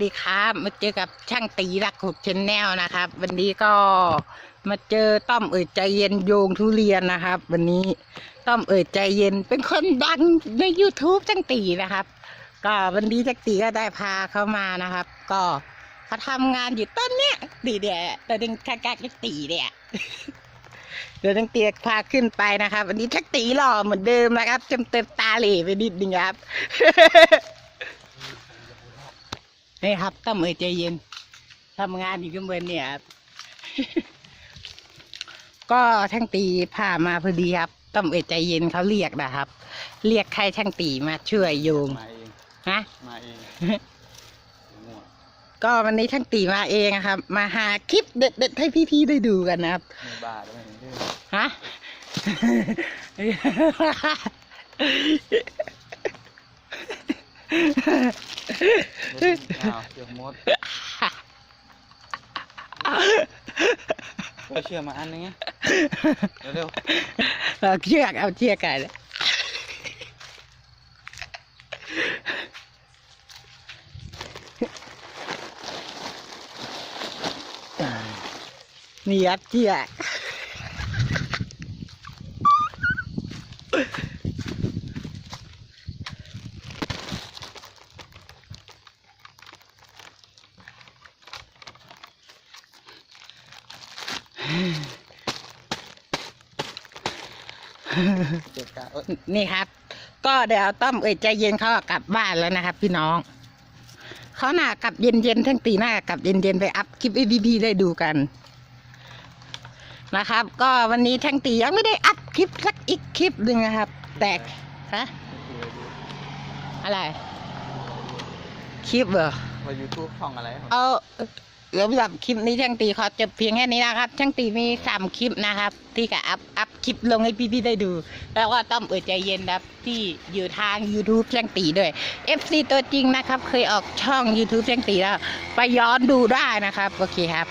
ดีครับมาเจอกับช่างตีรักขุดชแนลนะครับ วันนี้ก็มาเจอต้อมเอ่ยใจเย็นโยงทุเรียนนะครับ วันนี้ต้อมเอ่ยใจเย็นเป็นคนดังใน YouTube ช่างตีนะครับ ก็วันนี้ช่างตีก็ได้พาเขามานะครับ ก็เขาทำงานอยู่ต้นเนี้ยตีเดียตัวดึงกากๆช่างตีเนี่ยเดี๋ยวตั้งเตียพาขึ้นไปนะครับ วันนี้ชักตีหล่อเหมือนเดิมนะครับเต็มเต็มตาเหล่ไปนิดนึงครับ นี่ครับต้องมือใจเย็นทำงานอยู่กันเบนเนี่ยครับ ก็ช่างตีพามาพอดีครับต้องเอใจเย็นเขาเรียกนะครับ เรียกใครช่างตีมาช่วยโยงมาเองฮะ มาเองมั่วก็วันนี้ช่างตีมาเองนะครับ มาหาคลิปเด็ดๆให้พี่ๆได้ดูกันนะครับ ไม่บ้าด้วยเด้อฮะ เฮ้ยอ้าวเดี๋ยว มดเราเชื่อมาอันนึงไงเร็วเอาเชือกเอาเชือกกันนี่ครับเชือก ๆเจ็บกะเอ้ย นี่ครับ ก็เดี๋ยวต้อมเอ่ยใจเย็นเขากลับบ้านแล้วนะครับพี่น้อง เขาหน่ากลับเย็นๆทั้งตีหน้ากลับเย็นๆไปอัพคลิปให้พี่ๆได้ดูกันนะครับ ก็วันนี้ทั้งตียังไม่ได้อัพคลิปสักอีกคลิปหนึ่งนะครับ แต่ฮะอะไร คลิปเหรอว่ายูทูบช่องอะไรครับ เอาสำหรับคลิปนี้ช่างตีขอจบเพียงแค่นี้นะครับ ช่างตีมีสามคลิปนะครับ ที่จะอัพอัพคลิปลงให้พี่ๆได้ดู แล้วก็ต้อมเอิดใจเย็นนะครับ ที่อยู่ทาง YouTube ช่างตีด้วย FC ตัวจริงนะครับ เคยออกช่อง YouTube ช่างตีแล้ว ไปย้อนดูได้นะครับ โอเคครับ